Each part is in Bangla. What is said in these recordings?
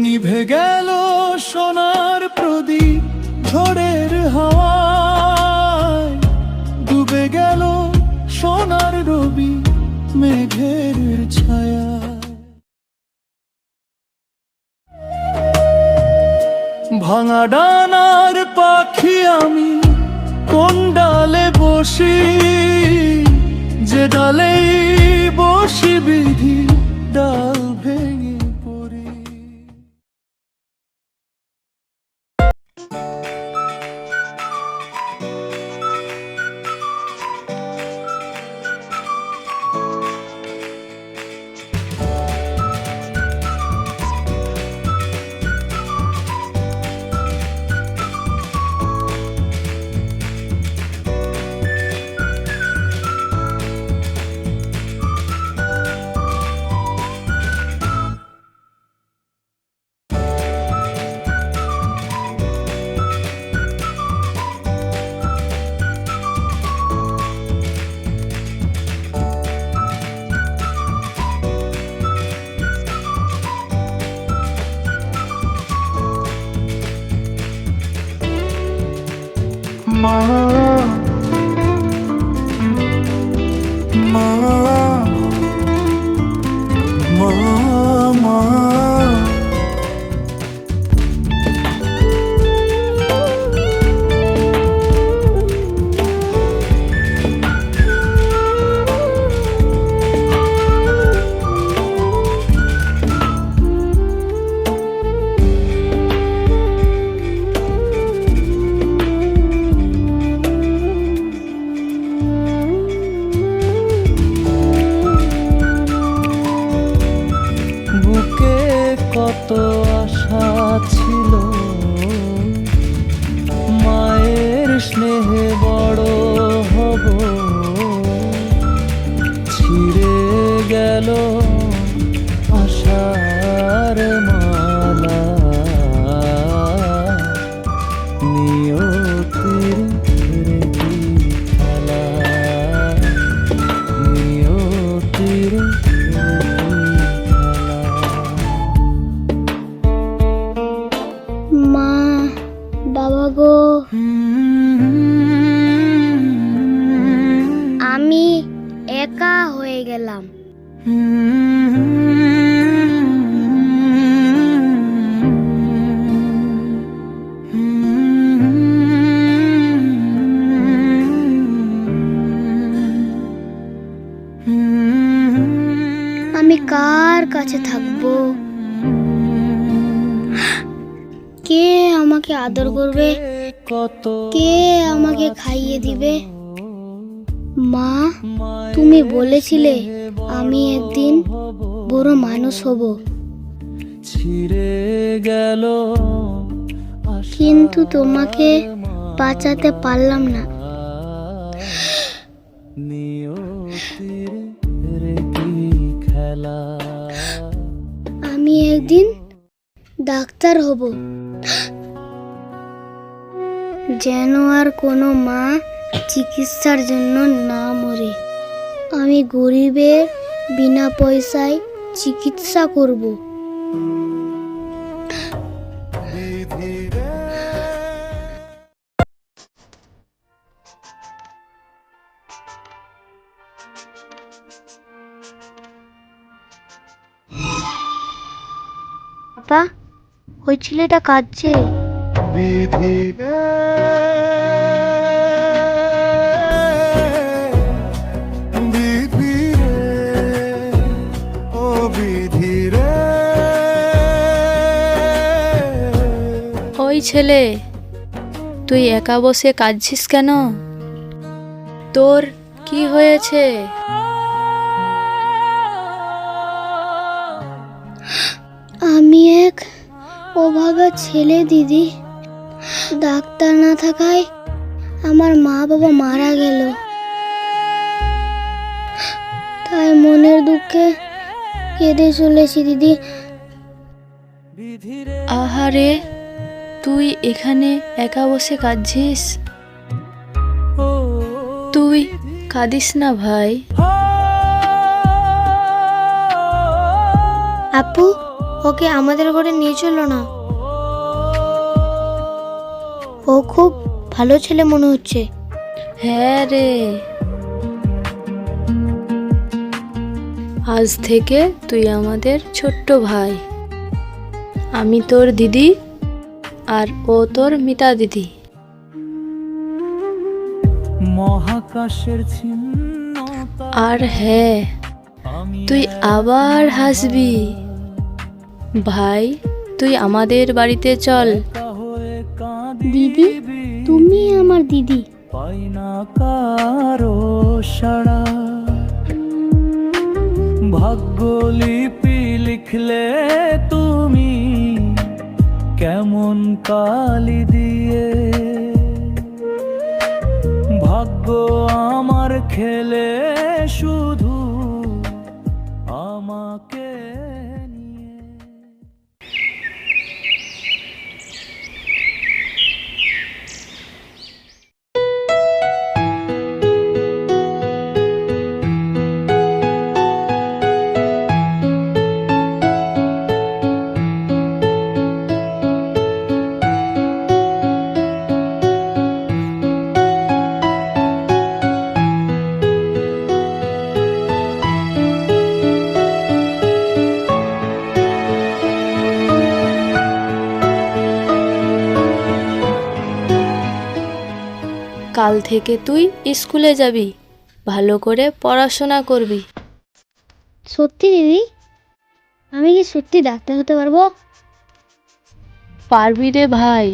নিভে গেল সোনার প্রদীপ ঝড়ের হাওয়ায়। ডুবে গেল সোনার রবি মেঘের ছায়া ভাঙা ডানার পাখি আমি কোন ডালে বসি? যে ডালে বসি বিধি ডাল মা আমি একা হয়ে গেলাম। আমি কার কাছে থাকব? কে আমাকে আদর করবে? কত কে আমাকে খাইয়ে দিবে? মা তুমি বলেছিলে আমি একদিন বড় মানুষ হব। ছিঁড়ে গেল কিন্তু তোমাকে বাঁচাতে পারলাম না। আমি একদিন ডাক্তার হব। যেন আর কোনো মা চিকিৎসার জন্য না মরে। আমি গরিবের বিনা পয়সায় চিকিৎসা করব। বাবা ওই ছেলেটা কাঁদছে। ছেলে তুই একা বসে কাঁদছিস কেন? তোর কি হয়েছে? আমি এক অভাগা ছেলে দিদি। ডাক্তার না থাকায় আমার মা বাবা মারা গেল। তাই মনের দুঃখে কেঁদে চলেছি দিদি। আহারে তুই এখানে একা বসে কাঁদছিস? তুই কাঁদিস না ভাই। আপু ওকে আমাদের ঘরে নিয়ে চলো না। ও খুব ভালো ছেলে মনে হচ্ছে। হ্যাঁ রে। আজ থেকে তুই আমাদের ছোট্ট ভাই। আমি তোর দিদি। আর ও তোর মিতা দিদি মহাকাশের আর হ্যাঁ তুই আবার হাসবি। ভাই তুই আমাদের বাড়িতে চল। দিদি তুমি আমার দিদি। পাই না কারও সাড়া। ভাগ্যলিপি লিখলে তুমি কেমন কালি দিয়ে ভাগ্য আমার খেলে শুধু আমাকে কাল থেকে তুই স্কুলে যাবি ভালো করে পড়াশোনা করবি। সত্যি দিদি? আমি কি সত্যি ডাক্তার হতে পারব? পারবি রে ভাই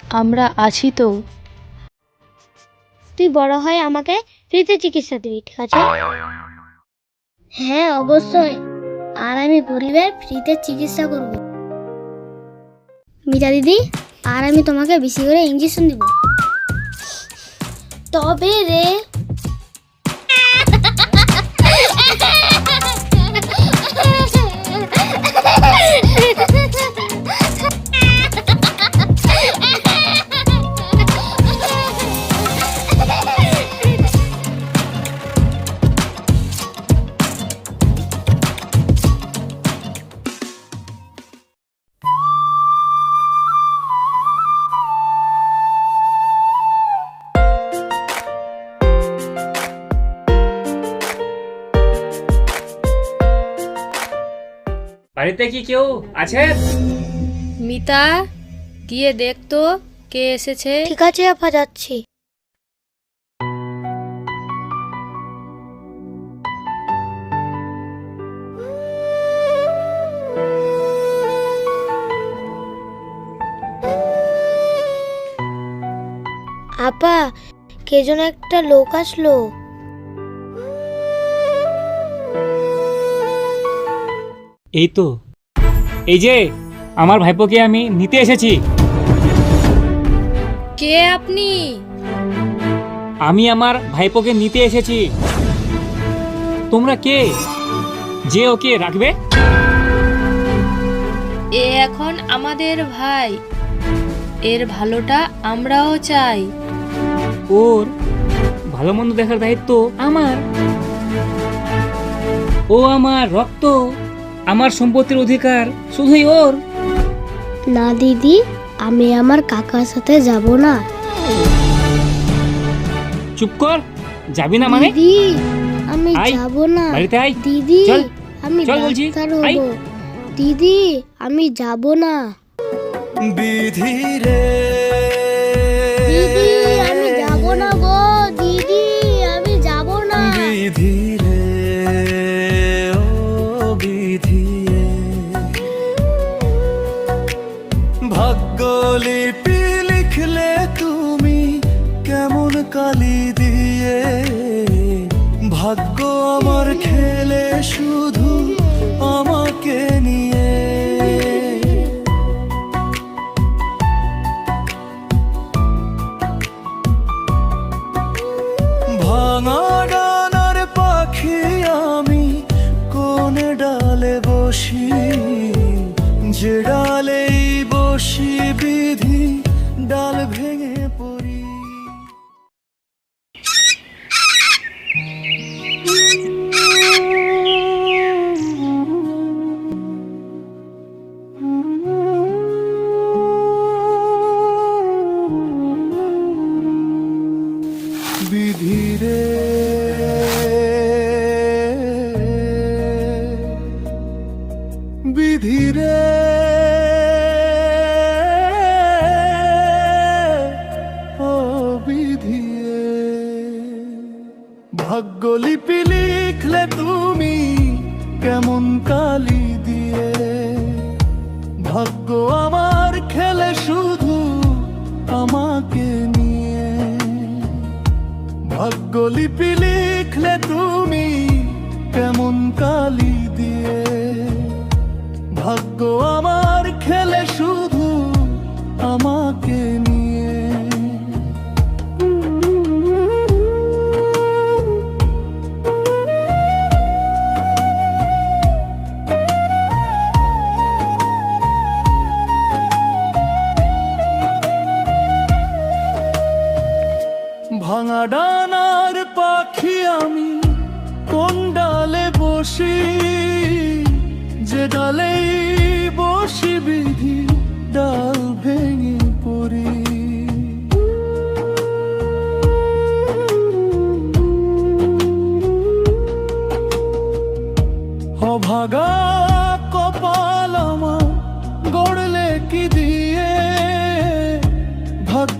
আমরা আছি তো। তুই বড় হয় আমাকে ফ্রিতে চিকিৎসা দিবি ঠিক আছে? হ্যাঁ অবশ্যই। আর আমি গরিবের ফ্রিতে চিকিৎসা করব। মিতা দিদি আর আমি তোমাকে বেশি করে ইঞ্জেকশন দিব। তবে রে। বাড়িতে কি কেউ আছে? মিতা গিয়ে দেখতো কে এসেছে। ঠিক আছে আপা যাচ্ছি। আপা কে যেন একটা লোক আসলো। এই তো। এই যে আমার ভাইপোকে আমি নিতে এসেছি। কে আপনি? আমি আমার ভাইপোকে নিতে এসেছি। তোমরা কে? যে ওকে রাখবে? এ এখন আমাদের ভাই। এর ভালোটা আমরাও চাই। ওর ভালো মন্দ দেখার দায়িত্ব আমার। ও আমার রক্ত। আমার সম্পত্তির অধিকার শুধুই ওর। না দিদি আমি আমার কাকার সাথে যাব না। চুপ কর যাবি না মানে? দিদি আমি আয়, যাব না। বাড়িতে আয়। দিদি চল, আমি চল বলছি, ডাক্তার আয়। হব দিদি আমি যাব না। বিধি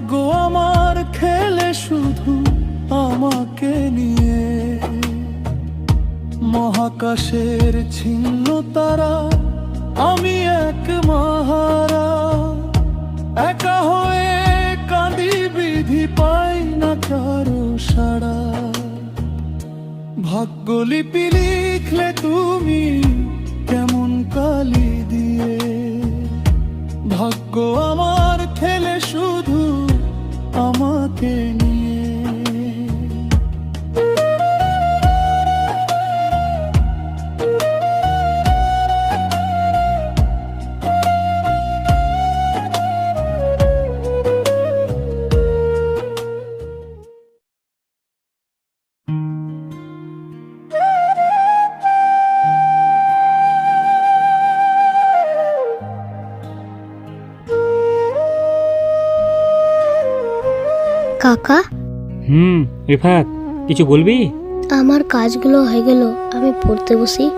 ভাগ্য আমার খেলে শুধু আমাকে নিয়ে। মহাকাশের ছিন্ন তারা, আমি এক মহারা। একা হয়ে কাঁদি বিধি পাই না কারও সাড়া। ভাগ্য লিপি লিখলে তুমি কেমন কালি দিয়ে। ভাগ্য আমার খেলে শুধু আমাকে কাকা হুম রিফাত কিছু বলবি? আমার কাজগুলো হয়ে গেল আমি পড়তে বসি।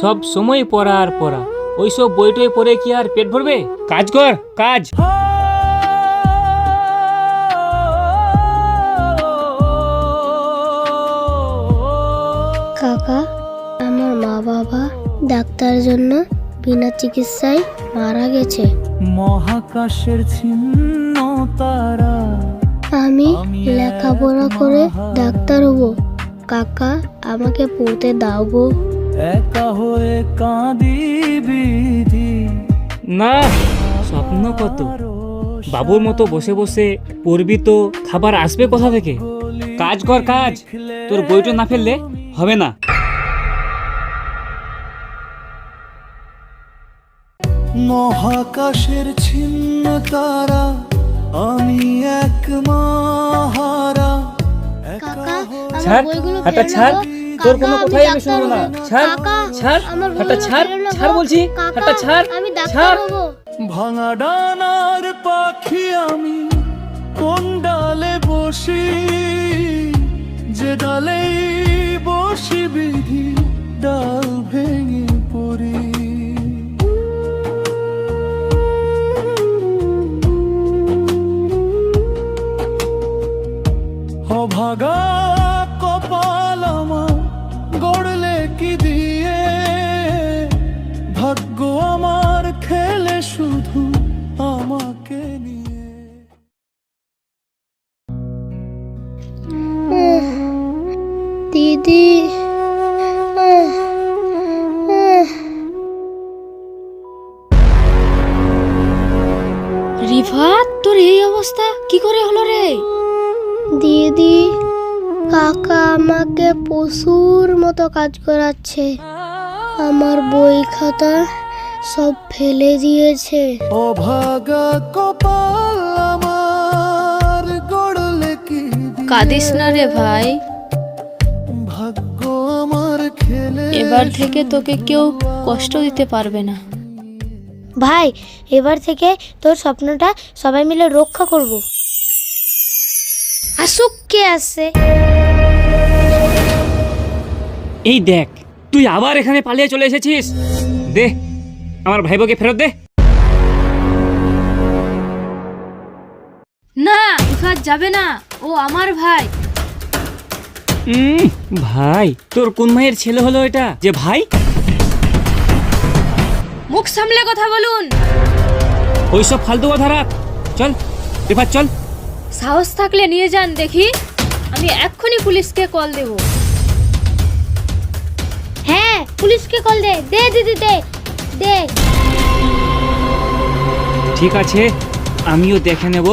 সব সময় পড়া আর পড়া। ওইসব বইটই পড়ে কি আর পেট ভরবে? কাজ কর কাজ। কাকা আমার মা বাবা ডাক্তারের জন্য বিনা চিকিৎসায় মারা গেছে। মহাকাশের ছিন্ন তারা। আমি লেখাপড়া করে ডাক্তার হব। কাকা আমাকে পড়তে দাও গো একা হয়ে কাঁদি বিধি। না স্বপ্ন কত? বাবুর মতো বসে বসে পড়বি তো খাবার আসবে কোথা থেকে? কাজ কর কাজ। তোর বইটা না ফেললে হবে না। মহাকাশের ছিন্ন তারা আমি এক মহারা একা কাকা আমার ছাড়, বইগুলো হাতটা ফেলে ছাড়। তোর কোনো কথাই আমি শুনব না। ছাড়, ছাড়, হাতটা ছাড়, ছাড় বলছি, হাতটা ছাড়, আমি ডাক্তার ছাড়। ভাঙা ডানার পাখি আমি কোন ডালে বসি যে ডালেই বসি বিধি ডাল ভেঙে অভাগা কাজ করাচ্ছে। আমার বই খাতা সব ফেলে দিয়েছে। অভাগা কপাল আমার গড়লে কি কাঁদিস না রে ভাই। ভাগ্য আমার খেলে এবার থেকে তোকে কেউ কষ্ট দিতে পারবে না। ভাই এবার থেকে তোর স্বপ্নটা সবাই মিলে রক্ষা করব। আসুক কে আসছে এই দেখ তুই আবার এখানে পালিয়ে চলে এসেছিস। দে আমার ভাইবোকে ফেরত দে। না রিফাত যাবে না। ও আমার ভাই। উম, ভাই তোর কোন ভাইয়ের ছেলে হলো এটা? যে ভাই? মুখ সামলে কথা বলুন। ওইসব ফালতু কথা রাখ। চল রিফাত চল। সাহস থাকলে নিয়ে যান দেখি। আমি এক্ষুনি পুলিশকে কল দেব। হ্যাঁ পুলিশকে কল দে দে দিদি দে দে। ঠিক আছে আমিও দেখে নেব।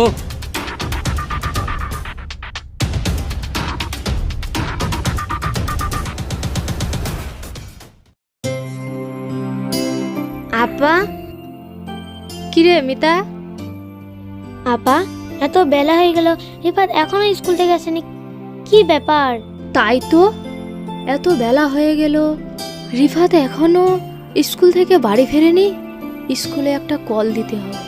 আপা? কিরে মিতা? আপা এত বেলা হয়ে গেল রিফাত এখনও স্কুল থেকে আসেনি কি ব্যাপার? তাই তো। এত বেলা হয়ে গেল। রিফাত এখনও স্কুল থেকে বাড়ি ফেরেনি? স্কুলে একটা কল দিতে হবে।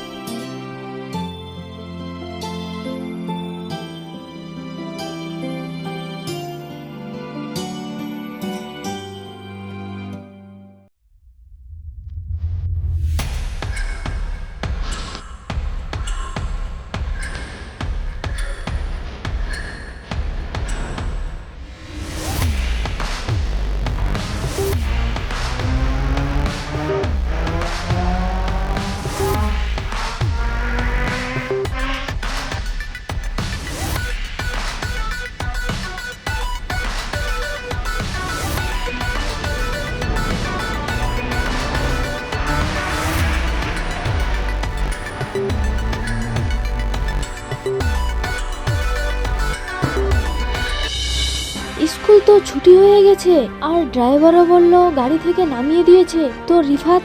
ছুটি হয়ে গেছে। আর ড্রাইভারও বলল গাড়ি থেকে নামিয়ে দিয়েছে। তো রিফাত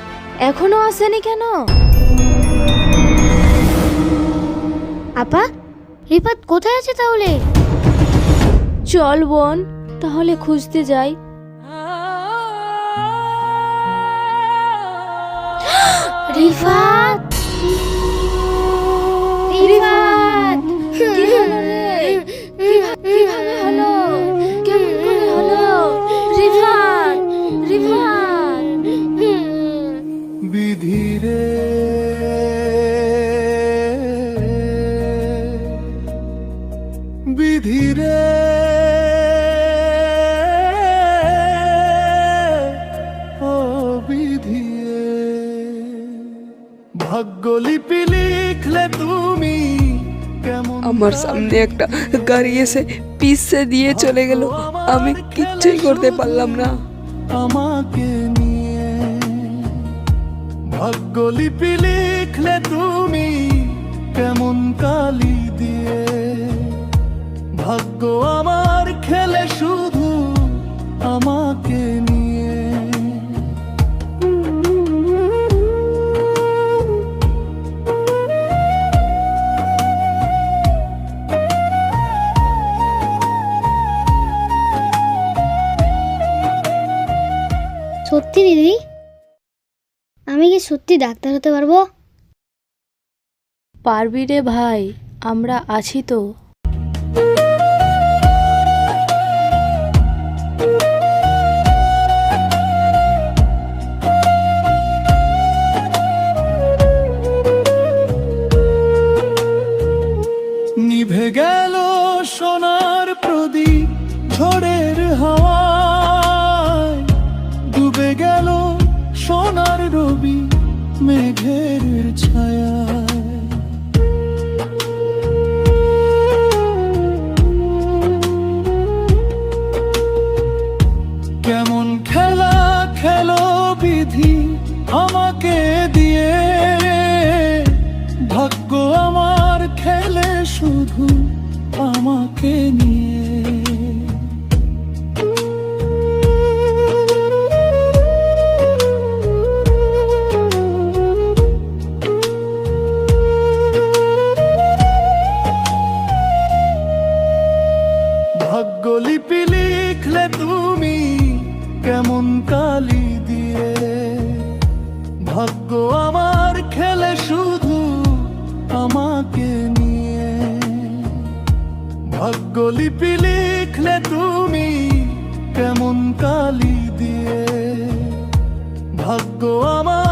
এখনও আসেনি কেন? আপা রিফাত কোথায় আছে তাহলে? চল বোন তাহলে খুঁজতে যাই। রিফাত! ভাগ্যলিপি লিখলে তুমি আমার সামনে একটা গাড়ি এসে পিসে দিয়ে চলে গেল। আমি কিচ্ছুই করতে পারলাম না। আমাকে নিয়ে ভাগ্যলিপি লিখলে তুমি কেমন কালি দিয়ে। ভাগ্য আমার খেলে শুধু আমাকে নিয়ে সত্যি দিদি? আমি কি সত্যি ডাক্তার হতে পারব? পারবি রে ভাই আমরা আছি তো। কেমন কালি দিয়ে। ভাগ্য আমার খেলে শুধু আমাকে নিয়ে। ভাগ্য লিপি লিখলে তুমি কেমন কালি দিয়ে। ভাগ্য আমার